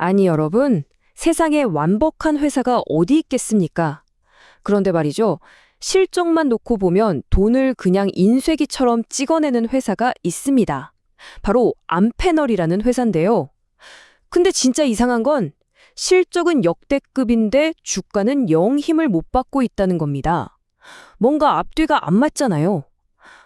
아니 여러분, 세상에 완벽한 회사가 어디 있겠습니까? 그런데 말이죠. 실적만 놓고 보면 돈을 그냥 인쇄기처럼 찍어내는 회사가 있습니다. 바로 암패널이라는 회사인데요. 근데 진짜 이상한 건 실적은 역대급인데 주가는 영 힘을 못 받고 있다는 겁니다. 뭔가 앞뒤가 안 맞잖아요.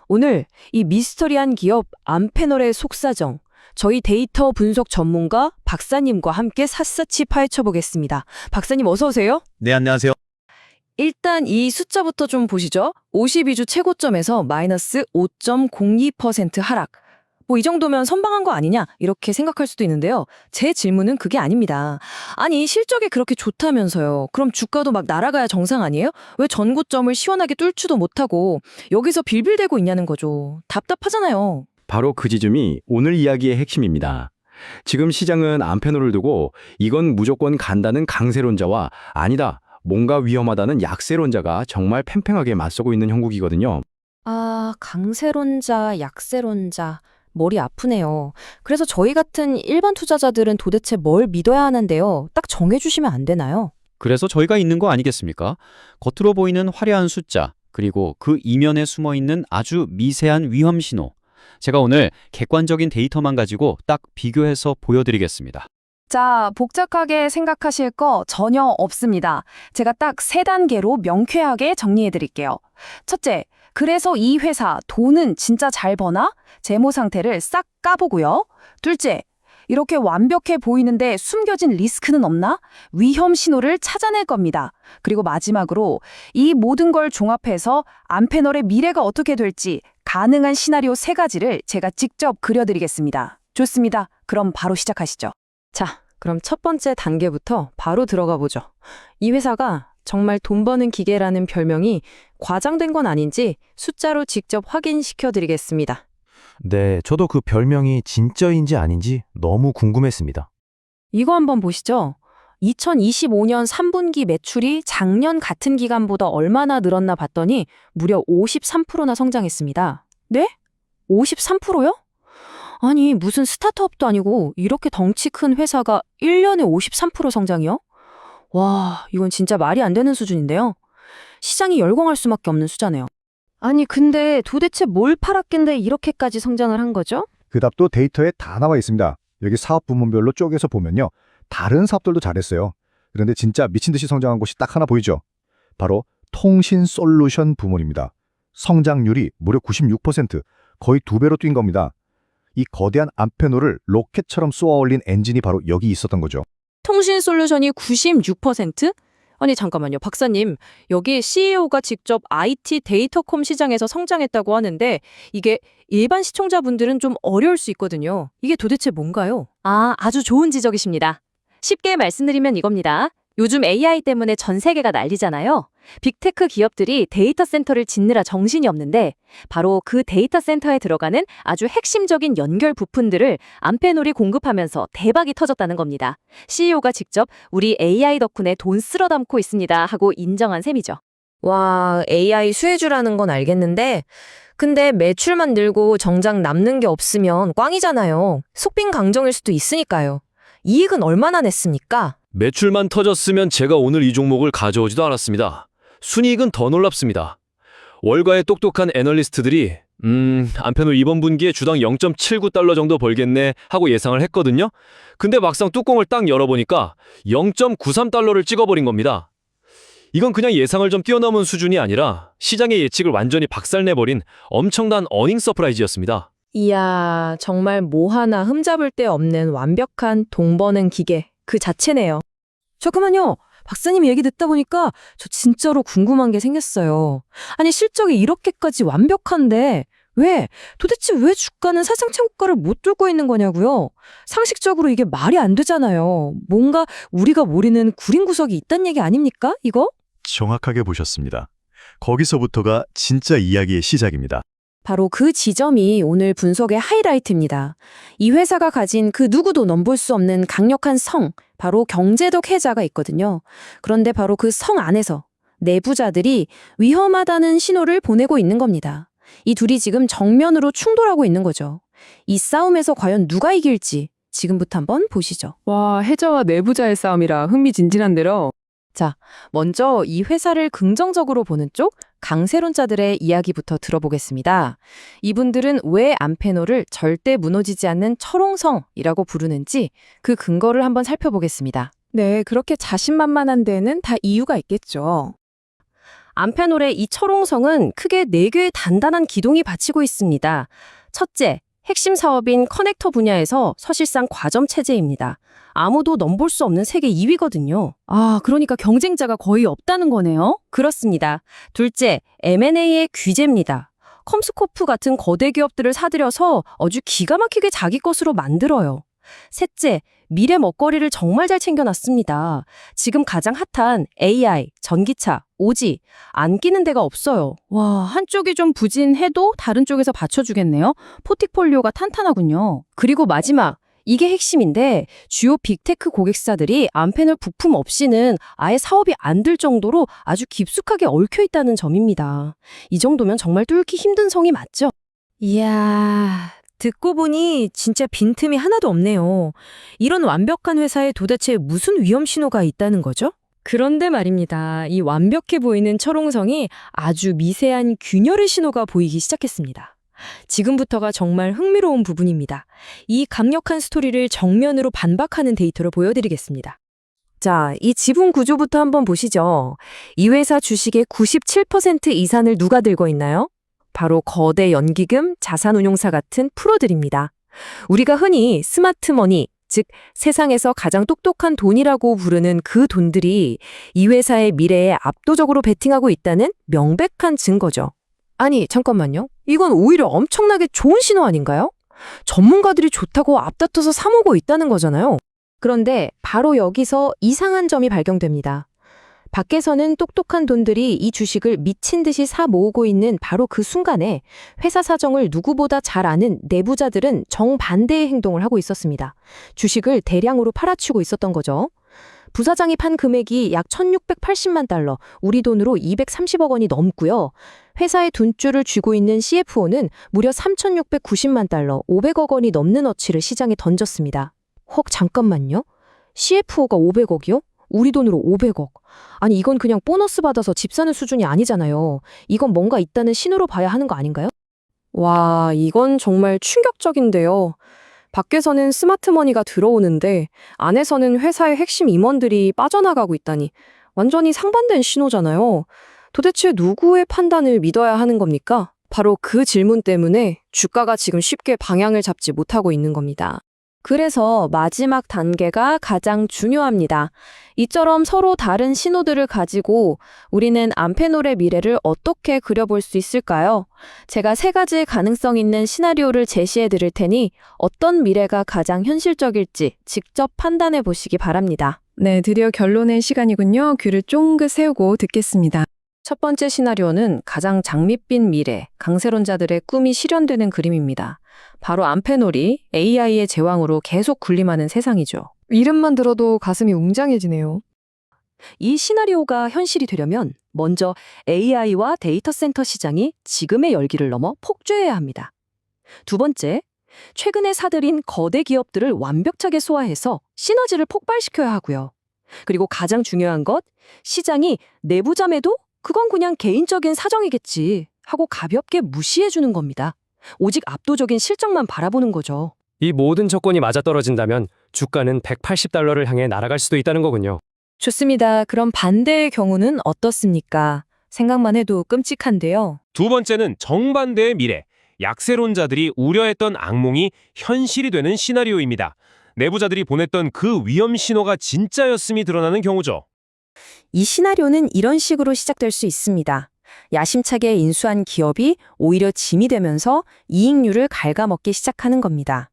오늘 이 미스터리한 기업 암패널의 속사정, 저희 데이터 분석 전문가 박사님과 함께 샅샅이 파헤쳐 보겠습니다. 박사님 어서 오세요. 네, 안녕하세요. 일단 이 숫자부터 좀 보시죠. 52주 최고점에서 마이너스 5.02% 하락. 뭐 이 정도면 선방한 거 아니냐 이렇게 생각할 수도 있는데요. 제 질문은 그게 아닙니다. 아니 실적이 그렇게 좋다면서요. 그럼 주가도 막 날아가야 정상 아니에요? 왜 전고점을 시원하게 뚫지도 못하고 여기서 빌빌대고 있냐는 거죠. 답답하잖아요. 바로 그 지점이 오늘 이야기의 핵심입니다. 지금 시장은 암페노를 두고 이건 무조건 간다는 강세론자와 아니다, 뭔가 위험하다는 약세론자가 정말 팽팽하게 맞서고 있는 형국이거든요. 아, 강세론자, 약세론자. 머리 아프네요. 그래서 저희 같은 일반 투자자들은 도대체 뭘 믿어야 하는데요. 딱 정해주시면 안 되나요? 그래서 저희가 있는 거 아니겠습니까? 겉으로 보이는 화려한 숫자, 그리고 그 이면에 숨어 있는 아주 미세한 위험 신호. 제가 오늘 객관적인 데이터만 가지고 딱 비교해서 보여드리겠습니다. 자, 복잡하게 생각하실 거 전혀 없습니다. 제가 딱 세 단계로 명쾌하게 정리해 드릴게요. 첫째, 그래서 이 회사 돈은 진짜 잘 버나? 재무 상태를 싹 까보고요. 둘째, 이렇게 완벽해 보이는데 숨겨진 리스크는 없나? 위험 신호를 찾아낼 겁니다. 그리고 마지막으로 이 모든 걸 종합해서 암패널의 미래가 어떻게 될지 가능한 시나리오 세 가지를 제가 직접 그려드리겠습니다. 좋습니다. 그럼 바로 시작하시죠. 자, 그럼 첫 번째 단계부터 바로 들어가 보죠. 이 회사가 정말 돈 버는 기계라는 별명이 과장된 건 아닌지 숫자로 직접 확인시켜 드리겠습니다. 네, 저도 그 별명이 진짜인지 아닌지 너무 궁금했습니다. 이거 한번 보시죠. 2025년 3분기 매출이 작년 같은 기간보다 얼마나 늘었나 봤더니 무려 53%나 성장했습니다. 네? 53%요? 아니, 무슨 스타트업도 아니고 이렇게 덩치 큰 회사가 1년에 53% 성장이요? 와, 이건 진짜 말이 안 되는 수준인데요. 시장이 열광할 수밖에 없는 숫자네요. 아니, 근데 도대체 뭘 팔았길래 이렇게까지 성장을 한 거죠? 그 답도 데이터에 다 나와 있습니다. 여기 사업 부문별로 쪼개서 보면요. 다른 사업들도 잘했어요. 그런데 진짜 미친 듯이 성장한 곳이 딱 하나 보이죠? 바로 통신 솔루션 부문입니다. 성장률이 무려 96%, 거의 두 배로 뛴 겁니다. 이 거대한 암페노를 로켓처럼 쏘아 올린 엔진이 바로 여기 있었던 거죠. 통신 솔루션이 96%? 아니 잠깐만요. 박사님, 여기 CEO가 직접 IT 데이터콤 시장에서 성장했다고 하는데 이게 일반 시청자분들은 좀 어려울 수 있거든요. 이게 도대체 뭔가요? 아, 아주 좋은 지적이십니다. 쉽게 말씀드리면 이겁니다. 요즘 AI 때문에 전 세계가 난리잖아요. 빅테크 기업들이 데이터 센터를 짓느라 정신이 없는데 바로 그 데이터 센터에 들어가는 아주 핵심적인 연결 부품들을 암페놀이 공급하면서 대박이 터졌다는 겁니다. CEO가 직접 우리 AI 덕분에 돈 쓸어 담고 있습니다 하고 인정한 셈이죠. 와, AI 수혜주라는 건 알겠는데 근데 매출만 늘고 정작 남는 게 없으면 꽝이잖아요. 속빈 강정일 수도 있으니까요. 이익은 얼마나 냈습니까? 매출만 터졌으면 제가 오늘 이 종목을 가져오지도 않았습니다. 순이익은 더 놀랍습니다. 월가의 똑똑한 애널리스트들이 음, 안페놀 이번 분기에 주당 0.79달러 정도 벌겠네 하고 예상을 했거든요. 근데 막상 뚜껑을 딱 열어보니까 0.93달러를 찍어버린 겁니다. 이건 그냥 예상을 좀 뛰어넘은 수준이 아니라 시장의 예측을 완전히 박살내버린 엄청난 어닝 서프라이즈였습니다. 이야, 정말 뭐 하나 흠잡을 데 없는 완벽한 돈 버는 기계 그 자체네요. 잠깐만요. 박사님 얘기 듣다 보니까 저 진짜로 궁금한 게 생겼어요. 아니 실적이 이렇게까지 완벽한데 왜 도대체 왜 주가는 사상 최고가를 못 뚫고 있는 거냐고요? 상식적으로 이게 말이 안 되잖아요. 뭔가 우리가 모르는 구린 구석이 있단 얘기 아닙니까? 이거? 정확하게 보셨습니다. 거기서부터가 진짜 이야기의 시작입니다. 바로 그 지점이 오늘 분석의 하이라이트입니다. 이 회사가 가진 그 누구도 넘볼 수 없는 강력한 성, 바로 경제적 해자가 있거든요. 그런데 바로 그 성 안에서 내부자들이 위험하다는 신호를 보내고 있는 겁니다. 이 둘이 지금 정면으로 충돌하고 있는 거죠. 이 싸움에서 과연 누가 이길지 지금부터 한번 보시죠. 와, 해저와 내부자의 싸움이라 흥미진진한데요. 먼저 이 회사를 긍정적으로 보는 쪽 강세론자들의 이야기부터 들어보겠습니다. 이분들은 왜 암페노를 절대 무너지지 않는 철옹성이라고 부르는지 그 근거를 한번 살펴보겠습니다. 네, 그렇게 자신만만한 데는 다 이유가 있겠죠. 암페놀의 이 철옹성은 크게 네 개의 단단한 기둥이 받치고 있습니다. 첫째, 핵심 사업인 커넥터 분야에서 사실상 과점 체제입니다. 아무도 넘볼 수 없는 세계 2위거든요. 아, 그러니까 경쟁자가 거의 없다는 거네요? 그렇습니다. 둘째, M&A의 규제입니다. 컴스코프 같은 거대 기업들을 사들여서 아주 기가 막히게 자기 것으로 만들어요. 셋째, 미래 먹거리를 정말 잘 챙겨놨습니다. 지금 가장 핫한 AI, 전기차, 오지, 안 끼는 데가 없어요. 와, 한쪽이 좀 부진해도 다른 쪽에서 받쳐주겠네요. 포트폴리오가 탄탄하군요. 그리고 마지막, 이게 핵심인데 주요 빅테크 고객사들이 암패널 부품 없이는 아예 사업이 안 될 정도로 아주 깊숙하게 얽혀 있다는 점입니다. 이 정도면 정말 뚫기 힘든 성이 맞죠? 이야, 듣고 보니 진짜 빈틈이 하나도 없네요. 이런 완벽한 회사에 도대체 무슨 위험 신호가 있다는 거죠? 그런데 말입니다. 이 완벽해 보이는 철옹성이 아주 미세한 균열의 신호가 보이기 시작했습니다. 지금부터가 정말 흥미로운 부분입니다. 이 강력한 스토리를 정면으로 반박하는 데이터를 보여드리겠습니다. 자, 이 지분 구조부터 한번 보시죠. 이 회사 주식의 97% 이상을 누가 들고 있나요? 바로 거대 연기금, 자산운용사 같은 프로들입니다. 우리가 흔히 스마트머니, 즉 세상에서 가장 똑똑한 돈이라고 부르는 그 돈들이 이 회사의 미래에 압도적으로 베팅하고 있다는 명백한 증거죠. 아니, 잠깐만요. 이건 오히려 엄청나게 좋은 신호 아닌가요? 전문가들이 좋다고 앞다퉈서 사모고 있다는 거잖아요. 그런데 바로 여기서 이상한 점이 발견됩니다. 밖에서는 똑똑한 돈들이 이 주식을 미친 듯이 사 모으고 있는 바로 그 순간에 회사 사정을 누구보다 잘 아는 내부자들은 정반대의 행동을 하고 있었습니다. 주식을 대량으로 팔아치고 있었던 거죠. 부사장이 판 금액이 약 1680만 달러, 우리 돈으로 230억 원이 넘고요. 회사의 돈줄을 쥐고 있는 CFO는 무려 3690만 달러, 500억 원이 넘는 어치를 시장에 던졌습니다. 헉, 잠깐만요. CFO가 500억이요? 우리 돈으로 500억. 아니, 이건 그냥 보너스 받아서 집 사는 수준이 아니잖아요. 이건 뭔가 있다는 신호로 봐야 하는 거 아닌가요? 와, 이건 정말 충격적인데요. 밖에서는 스마트머니가 들어오는데 안에서는 회사의 핵심 임원들이 빠져나가고 있다니 완전히 상반된 신호잖아요. 도대체 누구의 판단을 믿어야 하는 겁니까? 바로 그 질문 때문에 주가가 지금 쉽게 방향을 잡지 못하고 있는 겁니다. 그래서 마지막 단계가 가장 중요합니다. 이처럼 서로 다른 신호들을 가지고 우리는 암페놀의 미래를 어떻게 그려볼 수 있을까요? 제가 세 가지 가능성 있는 시나리오를 제시해 드릴 테니 어떤 미래가 가장 현실적일지 직접 판단해 보시기 바랍니다. 네, 드디어 결론의 시간이군요. 귀를 쫑긋 세우고 듣겠습니다. 첫 번째 시나리오는 가장 장밋빛 미래, 강세론자들의 꿈이 실현되는 그림입니다. 바로 암페놀이 AI의 제왕으로 계속 군림하는 세상이죠. 이름만 들어도 가슴이 웅장해지네요. 이 시나리오가 현실이 되려면 먼저 AI와 데이터 센터 시장이 지금의 열기를 넘어 폭주해야 합니다. 두 번째, 최근에 사들인 거대 기업들을 완벽하게 소화해서 시너지를 폭발시켜야 하고요. 그리고 가장 중요한 것, 시장이 내부자매도 그건 그냥 개인적인 사정이겠지 하고 가볍게 무시해주는 겁니다. 오직 압도적인 실적만 바라보는 거죠. 이 모든 조건이 맞아떨어진다면 주가는 180달러를 향해 날아갈 수도 있다는 거군요. 좋습니다. 그럼 반대의 경우는 어떻습니까? 생각만 해도 끔찍한데요. 두 번째는 정반대의 미래, 약세론자들이 우려했던 악몽이 현실이 되는 시나리오입니다. 내부자들이 보냈던 그 위험 신호가 진짜였음이 드러나는 경우죠. 이 시나리오는 이런 식으로 시작될 수 있습니다. 야심차게 인수한 기업이 오히려 짐이 되면서 이익률을 갉아먹기 시작하는 겁니다.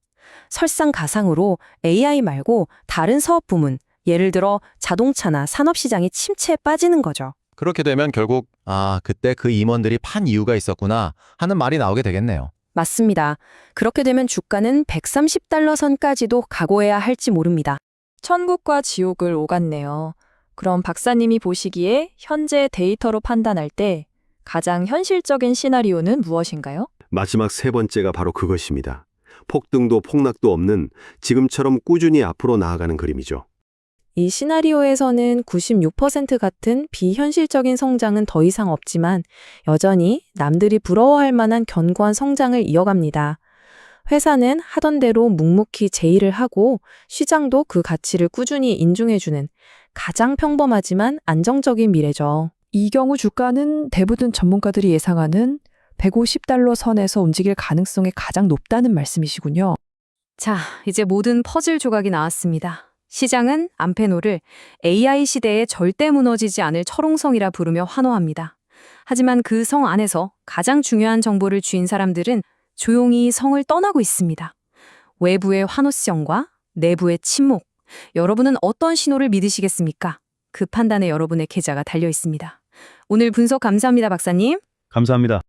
설상가상으로 AI 말고 다른 사업 부문, 예를 들어 자동차나 산업시장이 침체에 빠지는 거죠. 그렇게 되면 결국 아, 그때 그 임원들이 판 이유가 있었구나 하는 말이 나오게 되겠네요. 맞습니다. 그렇게 되면 주가는 130달러 선까지도 각오해야 할지 모릅니다. 천국과 지옥을 오갔네요. 그럼 박사님이 보시기에 현재 데이터로 판단할 때 가장 현실적인 시나리오는 무엇인가요? 마지막 세 번째가 바로 그것입니다. 폭등도 폭락도 없는 지금처럼 꾸준히 앞으로 나아가는 그림이죠. 이 시나리오에서는 96% 같은 비현실적인 성장은 더 이상 없지만 여전히 남들이 부러워할 만한 견고한 성장을 이어갑니다. 회사는 하던 대로 묵묵히 제의를 하고 시장도 그 가치를 꾸준히 인중해주는 가장 평범하지만 안정적인 미래죠. 이 경우 주가는 대부분 전문가들이 예상하는 150달러 선에서 움직일 가능성이 가장 높다는 말씀이시군요. 자, 이제 모든 퍼즐 조각이 나왔습니다. 시장은 암페노를 AI 시대에 절대 무너지지 않을 철옹성이라 부르며 환호합니다. 하지만 그 성 안에서 가장 중요한 정보를 쥐인 사람들은 조용히 성을 떠나고 있습니다. 외부의 환호성과 내부의 침묵. 여러분은 어떤 신호를 믿으시겠습니까? 그 판단에 여러분의 계좌가 달려 있습니다. 오늘 분석 감사합니다, 박사님. 감사합니다.